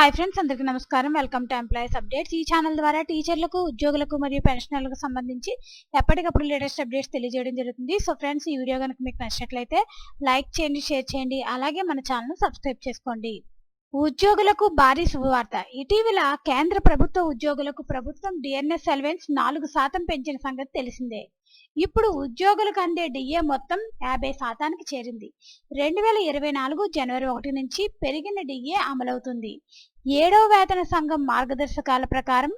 Hi friends అందరికీ నమస్కారం. Welcome to employees updates ఈ ఛానల్ ద్వారా టీచర్లకు ఉద్యోగులకు మరియు పెన్షనర్లకు సంబంధించి ఎప్పటికప్పుడు లేటెస్ట్ అప్డేట్స్ తెలియజేయడం జరుగుతుంది. సో ఫ్రెండ్స్ ఈ వీడియో కనుక మీకు నచ్చినట్లయితే లైక్ చేయండి షేర్ చేయండి అలాగే మన ఛానల్ సబ్స్క్రైబ్ చేసుకోండి. ఉద్యోగులకు భారీ శుభవార్త. ఇటీవల కేంద్ర ప్రభుత్వ ఉద్యోగులకు ప్రభుత్వం డిఎన్ఎస్ సెలవెన్స్ నాలుగు శాతం పెంచిన సంగతి తెలిసిందే. ఇప్పుడు ఉద్యోగులకు అందే డిఏ మొత్తం యాభై శాతానికి చేరింది. రెండు వేల ఇరవై నాలుగు జనవరి ఒకటి నుంచి పెరిగిన డిఏ అమలవుతుంది. ఏడవ వేతన సంఘం మార్గదర్శకాల ప్రకారం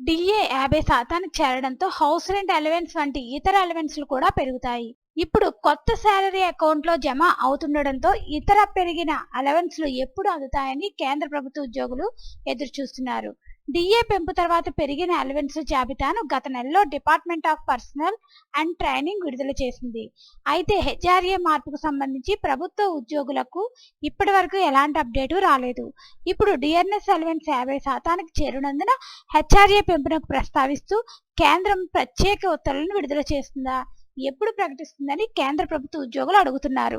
డిఏ యాభై శాతానికి చేరడంతో హౌస్ రెంట్ అలవెన్స్ వంటి ఇతర అలవెన్స్లు కూడా పెరుగుతాయి. ఇప్పుడు కొత్త శాలరీ అకౌంట్లో జమ అవుతుండడంతో ఇతర పెరిగిన అలవెన్స్లు ఎప్పుడు అందుతాయని కేంద్ర ప్రభుత్వ ఉద్యోగులు ఎదురుచూస్తున్నారు. డిఏ పెంపు తర్వాత పెరిగిన అలవెన్స్ జాబితాను గత నెలలో department of personnel and training విడుదల చేసింది. అయితే హెచ్ఆర్ఏ మార్పుకు సంబంధించి ప్రభుత్వ ఉద్యోగులకు ఇప్పటి వరకు ఎలాంటి అప్డేటు రాలేదు. ఇప్పుడు డిఆర్ఎస్ అలవెన్స్ యాభై శాతానికి చేరినందున హెచ్ఆర్ఏ పెంపునకు ప్రస్తావిస్తూ కేంద్రం ప్రత్యేక ఉత్తర్వులను విడుదల చేస్తుందా? ఎప్పుడు ప్రకటిస్తుందని కేంద్ర ప్రభుత్వ ఉద్యోగులు అడుగుతున్నారు.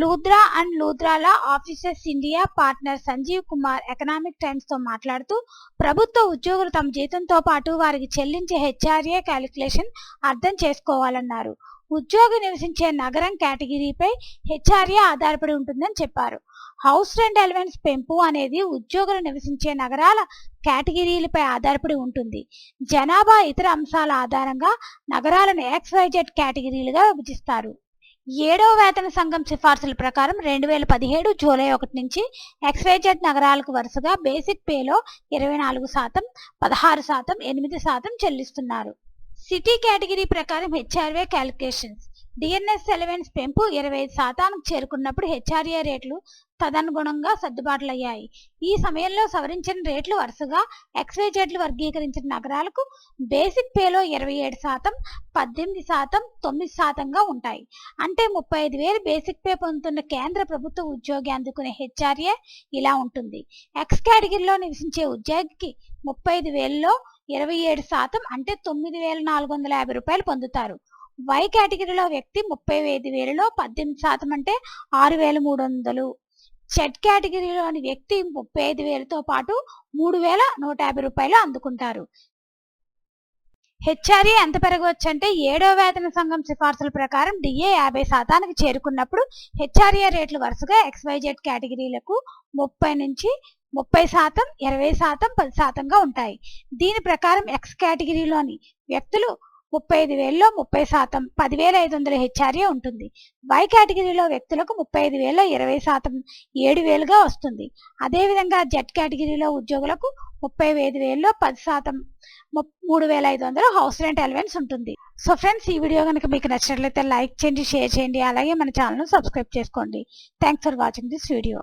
Luthra and లూద్రాల officers India partner Sanjeev Kumar economic టైమ్స్తో మాట్లాడుతూ ప్రభుత్వ ఉద్యోగులు తమ జీతంతో పాటు వారికి చెల్లించే హెచ్ఆర్ఏ క్యాలిక్యులేషన్ అర్థం చేసుకోవాలన్నారు. ఉద్యోగి నివసించే నగరం కేటగిరీపై హెచ్ఆర్ఏ ఆధారపడి ఉంటుందని చెప్పారు. హౌస్ రెంట్ ఎలిమెంట్స్ పెంపు అనేది ఉద్యోగులు నివసించే నగరాల కేటగిరీలపై ఆధారపడి ఉంటుంది. జనాభా ఇతర అంశాల ఆధారంగా నగరాలను ఎక్స్వైజెడ్ కేటగిరీలుగా విభజిస్తారు. ఏడవ వేతన సంఘం సిఫార్సుల ప్రకారం రెండు వేల పదిహేడు జూలై ఒకటి నుంచి ఎక్స్వైజెడ్ నగరాలకు వరుసగా బేసిక్ పేలో ఇరవై నాలుగు శాతం పదహారు శాతం ఎనిమిది శాతం చెల్లిస్తున్నారు. సిటీ కేటగిరీ ప్రకారం హెచ్ఆర్ఏ క్యాలిక్యులేషన్స్. డిఎన్ఎస్ ఎలవెన్స్ పెంపు ఇరవై ఐదు శాతానికి చేరుకున్నప్పుడు హెచ్ఆర్ఏ రేట్లు తదనుగుణంగా సర్దుబాట్లయ్యాయి. ఈ సమయంలో సవరించిన రేట్లు వరుసగా ఎక్స్వైజెడ్లు వర్గీకరించిన నగరాలకు బేసిక్ పేలో ఇరవై ఏడు శాతం పద్దెనిమిది శాతం తొమ్మిది శాతంగా ఉంటాయి. అంటే ముప్పై ఐదు వేలు బేసిక్ పే పొందుతున్న కేంద్ర ప్రభుత్వ ఉద్యోగి అందుకునే హెచ్ఆర్ఏ ఇలా ఉంటుంది. ఎక్స్ కేటగిరీలో నివసించే ఉద్యోగికి ముప్పై ఐదు వేలలో ఇరవై ఏడు శాతం అంటే తొమ్మిది వేల నాలుగు వందల యాభై రూపాయలు పొందుతారు. వై కేటగిరీలో వ్యక్తి ముప్పై ఐదు వేలలో పద్దెనిమిది శాతం అంటే ఆరు వేల మూడు వందలు. జెడ్ కేటగిరీలోని వ్యక్తి ముప్పై ఐదు వేలతో పాటు మూడు వేల నూట యాభై రూపాయలు అందుకుంటారు. హెచ్ఆర్ఏ ఎంత పెరగవచ్చు అంటే ఏడో వేతన సంఘం సిఫార్సుల ప్రకారం డిఏ యాభై శాతానికి చేరుకున్నప్పుడు హెచ్ఆర్ఏ రేట్లు వరుసగా ఎక్స్వైజెడ్ కేటగిరీలకు ముప్పై నుంచి ముప్పై శాతం ఇరవై శాతం పది శాతంగా ఉంటాయి. దీని ప్రకారం ఎక్స్ కేటగిరీలోని వ్యక్తులు ముప్పై ఐదు వేలలో ముప్పై శాతం పదివేల ఐదు వందల హెచ్ఆర్ఏ ఉంటుంది. వై కేటగిరీలో వ్యక్తులకు ముప్పై ఐదు వేల ఇరవై శాతం ఏడు వేలుగా వస్తుంది. అదేవిధంగా జెడ్ కేటగిరీలో ఉద్యోగులకు ముప్పై ఐదు వేలలో పది శాతం మూడు వేల ఐదు వందలు హౌస్ రెంట్ అలవెన్స్ ఉంటుంది. సో ఫ్రెండ్స్ ఈ వీడియో కనుక మీకు నచ్చినట్లయితే లైక్ చేయండి షేర్ చేయండి. అలాగే మన ఛానల్ను సబ్స్క్రైబ్ చేసుకోండి. Thanks for watching this video